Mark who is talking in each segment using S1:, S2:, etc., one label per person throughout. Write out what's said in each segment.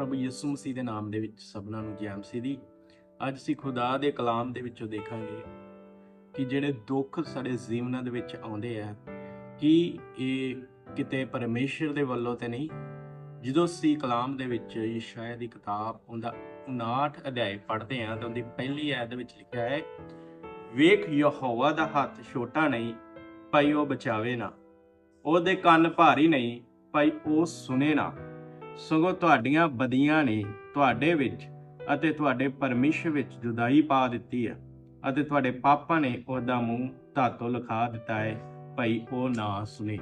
S1: ਪ੍ਰਭੂ ਯਿਸੂ ਮਸੀਹ ਦੇ ਨਾਮ ਦੇ ਵਿੱਚ ਸਭਨਾਂ ਨੂੰ ਜੈ ਮਸੀਹ ਦੀ ਅੱਜ ਅਸੀਂ ਖੁਦਾ ਦੇ ਕਲਾਮ ਦੇ ਵਿੱਚੋਂ ਦੇਖਾਂਗੇ ਕਿ ਜਿਹੜੇ ਦੁੱਖ ਸਾਡੇ ਜੀਵਨਾਂ ਦੇ ਵਿੱਚ ਆਉਂਦੇ ਆ, ਕਿ ਇਹ ਕਿਤੇ ਪਰਮੇਸ਼ਰ ਦੇ ਵੱਲੋਂ ਤੇ ਨਹੀਂ? ਜਦੋਂ ਅਸੀਂ ਕਲਾਮ ਦੇ ਵਿੱਚ ਯਸ਼ਾਇਆ ਦੀ ਕਿਤਾਬ, ਉਹਦਾ 59 ਅਧਿਆਇ ਪੜ੍ਹਦੇ ਹਾਂ, ਤਾਂ ਉਹਦੀ ਪਹਿਲੀ ਆਇਤ ਦੇ ਵਿੱਚ ਲਿਖਿਆ ਹੈ, ਵੇਖ, ਯਹੋਵਾ ਦਾ ਹੱਥ ਛੋਟਾ ਨਹੀਂ, ਭਾਈ ਉਹ ਬਚਾਵੇ ਨਾ। ਉਹਦੇ ਕੰਨ ਭਾਰੀ ਨਹੀਂ, ਭਾਈ ਉਹ ਸੁਨੇ ਨਾ। ਸਗੋਂ ਤੁਹਾਡੀਆਂ ਬਦੀਆਂ ਨੇ ਤੁਹਾਡੇ ਵਿੱਚ ਅਤੇ ਤੁਹਾਡੇ ਪਰਮੇਸ਼ਰ ਵਿੱਚ ਜੁਦਾਈ ਪਾ ਦਿੱਤੀ ਹੈ ਅਤੇ ਤੁਹਾਡੇ ਪਾਪਾਂ ਨੇ ਉਹਦਾ ਮੂੰਹ ਧਾਤੋਂ ਲਿਖਾ ਦਿੱਤਾ ਹੈ ਭਾਈ ਉਹ ਨਾ ਸੁਣੇ।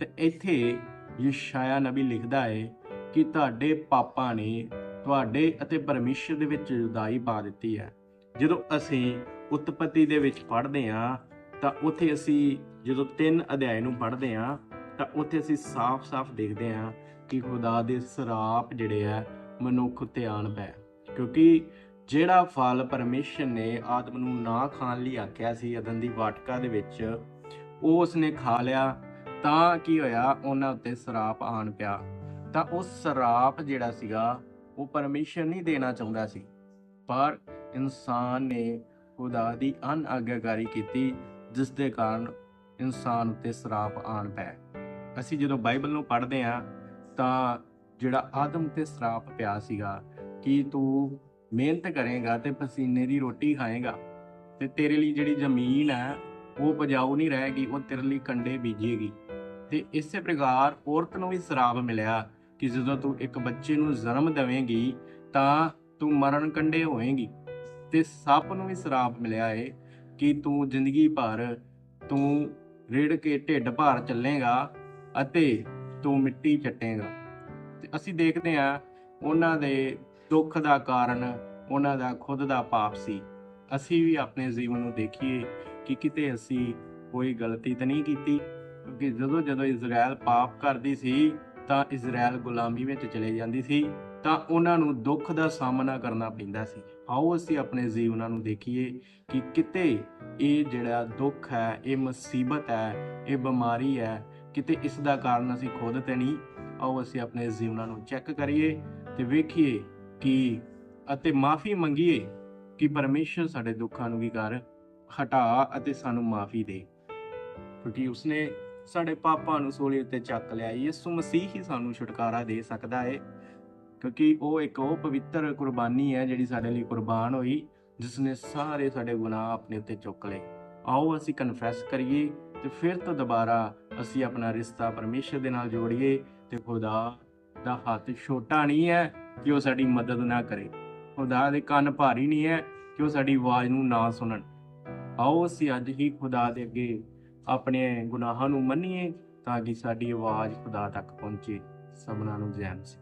S1: ਤੇ ਇੱਥੇ ਯਸ਼ਾਇਆ ਨਬੀ ਲਿਖਦਾ ਹੈ ਕਿ ਤੁਹਾਡੇ ਪਾਪਾਂ ਨੇ ਤੁਹਾਡੇ ਅਤੇ ਪਰਮੇਸ਼ਰ ਦੇ ਵਿੱਚ ਜੁਦਾਈ ਪਾ ਦਿੱਤੀ ਹੈ ਜਦੋਂ ਅਸੀਂ ਉਤਪਤੀ ਦੇ ਵਿੱਚ ਪੜ੍ਹਦੇ ਹਾਂ ਤਾਂ ਉੱਥੇ ਅਸੀਂ ਜਦੋਂ ਤਿੰਨ ਅਧਿਆਇ ਨੂੰ ਪੜ੍ਹਦੇ ਹਾਂ ਤਾਂ ਉੱਥੇ ਅਸੀਂ ਸਾਫ਼-ਸਾਫ਼ ਦੇਖਦੇ ਹਾਂ ਕਿ ਖੁਦਾ ਦੇ ਸਰਾਪ ਜਿਹੜੇ ਆ, ਮਨੁੱਖ ਉੱਤੇ ਆਣ ਪੈ। ਕਿਉਂਕਿ ਜਿਹੜਾ ਫਲ ਪਰਮੇਸ਼ਰ ਨੇ ਆਦਮ ਨੂੰ ਨਾ ਖਾਣ ਲਈ ਆਖਿਆ ਸੀ ਅਦਨ ਦੀ ਵਾਟਕਾ ਦੇ ਵਿੱਚ, ਉਹ ਉਸਨੇ ਖਾ ਲਿਆ, ਤਾਂ ਕੀ ਹੋਇਆ, ਉਹਨਾਂ ਉੱਤੇ ਸਰਾਪ ਆਣ ਪਿਆ। ਤਾਂ ਉਹ ਸਰਾਪ ਜਿਹੜਾ ਸੀਗਾ, ਉਹ ਪਰਮੇਸ਼ਰ ਨਹੀਂ ਦੇਣਾ ਚਾਹੁੰਦਾ ਸੀ। ਪਰ ਇਨਸਾਨ ਨੇ ਖੁਦਾ ਦੀ ਅਨਆਗਿਆਕਾਰੀ ਕੀਤੀ, ਜਿਸ ਦੇ ਕਾਰਨ ਇਨਸਾਨ ਉੱਤੇ ਸਰਾਪ ਆਣ ਪੈ। ਅਸੀਂ ਜਦੋਂ ਬਾਈਬਲ ਨੂੰ ਪੜ੍ਹਦੇ ਹਾਂ ਤਾਂ ਜਿਹੜਾ ਆਦਮ ਤੇ ਸਰਾਪ ਪਿਆ ਸੀਗਾ ਕਿ ਤੂੰ ਮਿਹਨਤ ਕਰੇਗਾ ਤੇ ਪਸੀਨੇ ਦੀ ਰੋਟੀ ਖਾਏਗਾ ਤੇ ਤੇਰੇ ਲਈ ਜਿਹੜੀ ਜ਼ਮੀਨ ਹੈ, ਉਹ ਉਪਜਾਊ ਨਹੀਂ ਰਹੇਗੀ, ਉਹ ਤੇਰੇ ਲਈ ਕੰਡੇ ਬੀਜੇਗੀ। ਤੇ ਇਸੇ ਪ੍ਰਕਾਰ ਔਰਤ ਨੂੰ ਵੀ ਸਰਾਪ ਮਿਲਿਆ ਕਿ ਜਦੋਂ ਤੂੰ ਇੱਕ ਬੱਚੇ ਨੂੰ ਜਨਮ ਦੇਵੇਂਗੀ ਤਾਂ ਤੂੰ ਮਰਨ ਕੰਡੇ ਹੋਏਗੀ। ਤੇ ਸੱਪ ਨੂੰ ਵੀ ਸਰਾਪ ਮਿਲਿਆ ਏ ਕਿ ਤੂੰ ਜ਼ਿੰਦਗੀ ਭਰ ਤੂੰ ਰੇੜ ਕੇ ਢਿੱਡ ਭਾਰ ਚੱਲੇਗਾ ਅਤੇ ਤੂੰ ਮਿੱਟੀ ਚੱਟੇਗਾ। ਤੇ ਅਸੀਂ ਦੇਖਦੇ ਹਾਂ ਉਹਨਾਂ ਦੇ ਦੁੱਖ ਦਾ ਕਾਰਨ, ਉਹਨਾਂ ਦਾ ਖੁਦ ਦਾ ਪਾਪ ਸੀ। ਅਸੀਂ ਵੀ ਆਪਣੇ ਜੀਵਨ ਨੂੰ ਦੇਖੀਏ ਕਿ ਕਿਤੇ ਅਸੀਂ ਕੋਈ ਗਲਤੀ ਤਾਂ ਨਹੀਂ ਕੀਤੀ ਕਿਉਂਕਿ ਜਦੋਂ ਜਦੋਂ ਇਜ਼ਰਾਈਲ ਪਾਪ ਕਰਦੀ ਸੀ, ਤਾਂ ਇਜ਼ਰਾਈਲ ਗੁਲਾਮੀ ਵਿੱਚ ਚਲੇ ਜਾਂਦੀ ਸੀ, ਤਾਂ ਉਹਨਾਂ ਨੂੰ ਦੁੱਖ ਦਾ ਸਾਹਮਣਾ ਕਰਨਾ ਪੈਂਦਾ ਸੀ। ਆਓ ਅਸੀਂ ਆਪਣੇ ਜੀਵਨਾਂ ਨੂੰ ਦੇਖੀਏ ਕਿ ਕਿਤੇ ਇਹ ਜਿਹੜਾ ਦੁੱਖ ਹੈ, ਇਹ ਮੁਸੀਬਤ ਹੈ, ਇਹ ਬਿਮਾਰੀ ਹੈ ਕਿਤੇ ਇਸ ਦਾ ਕਾਰਨ ਅਸੀਂ ਖੁਦ ਤੇ ਨਹੀਂ। ਆਓ ਅਸੀਂ ਆਪਣੇ ਜੀਵਨਾਂ ਨੂੰ ਚੈੱਕ ਕਰੀਏ ਤੇ ਵੇਖੀਏ ਕਿ ਅਤੇ ਮਾਫੀ ਮੰਗੀਏ ਕਿ ਪਰਮੇਸ਼ਰ ਸਾਡੇ ਦੁੱਖਾਂ ਨੂੰ ਵੀ ਕਰ ਹਟਾ ਅਤੇ ਸਾਨੂੰ ਮਾਫੀ ਦੇ। ਕਿਉਂਕਿ ਉਸਨੇ ਸਾਡੇ ਪਾਪਾਂ ਨੂੰ ਸੋਲੀ ਉੱਤੇ ਚੱਕ ਲਿਆ। ਯਿਸੂ ਮਸੀਹ ਹੀ ਸਾਨੂੰ ਛੁਟਕਾਰਾ ਦੇ ਸਕਦਾ ਹੈ ਕਿਉਂਕਿ ਉਹ ਇੱਕ ਉਹ ਪਵਿੱਤਰ ਕੁਰਬਾਨੀ ਹੈ ਜਿਹੜੀ ਸਾਡੇ ਲਈ ਕੁਰਬਾਨ ਹੋਈ ਜਿਸ ਨੇ ਸਾਰੇ ਸਾਡੇ ਗੁਨਾਹ ਆਪਣੇ ਉੱਤੇ ਚੁੱਕ ਲਏ। ਆਓ ਅਸੀਂ ਕਨਫੈਸ ਕਰੀਏ ਤੇ ਫਿਰ ਤੋਂ ਦੁਬਾਰਾ ਅਸੀਂ ਆਪਣਾ ਰਿਸ਼ਤਾ ਪਰਮੇਸ਼ਰ ਦੇ ਨਾਲ ਜੋੜੀਏ ਤੇ ਖੁਦਾ ਦਾ ਹੱਥ ਛੋਟਾ ਨਹੀਂ ਹੈ ਕਿ ਉਹ ਸਾਡੀ ਮਦਦ ਨਾ ਕਰੇ। ਖੁਦਾ ਦੇ ਕੰਨ ਭਾਰੀ ਨਹੀਂ ਹੈ ਕਿ ਉਹ ਸਾਡੀ ਆਵਾਜ਼ ਨੂੰ ਨਾ ਸੁਣਨ। ਆਓ ਅਸੀਂ ਅੱਜ ਹੀ ਖੁਦਾ ਦੇ ਅੱਗੇ ਆਪਣੇ ਗੁਨਾਹਾਂ ਨੂੰ ਮੰਨੀਏ ਤਾਂ ਕਿ ਸਾਡੀ ਆਵਾਜ਼ ਖੁਦਾ ਤੱਕ ਪਹੁੰਚੇ। ਸਭਨਾਂ ਨੂੰ ਜੈ ਸੀ।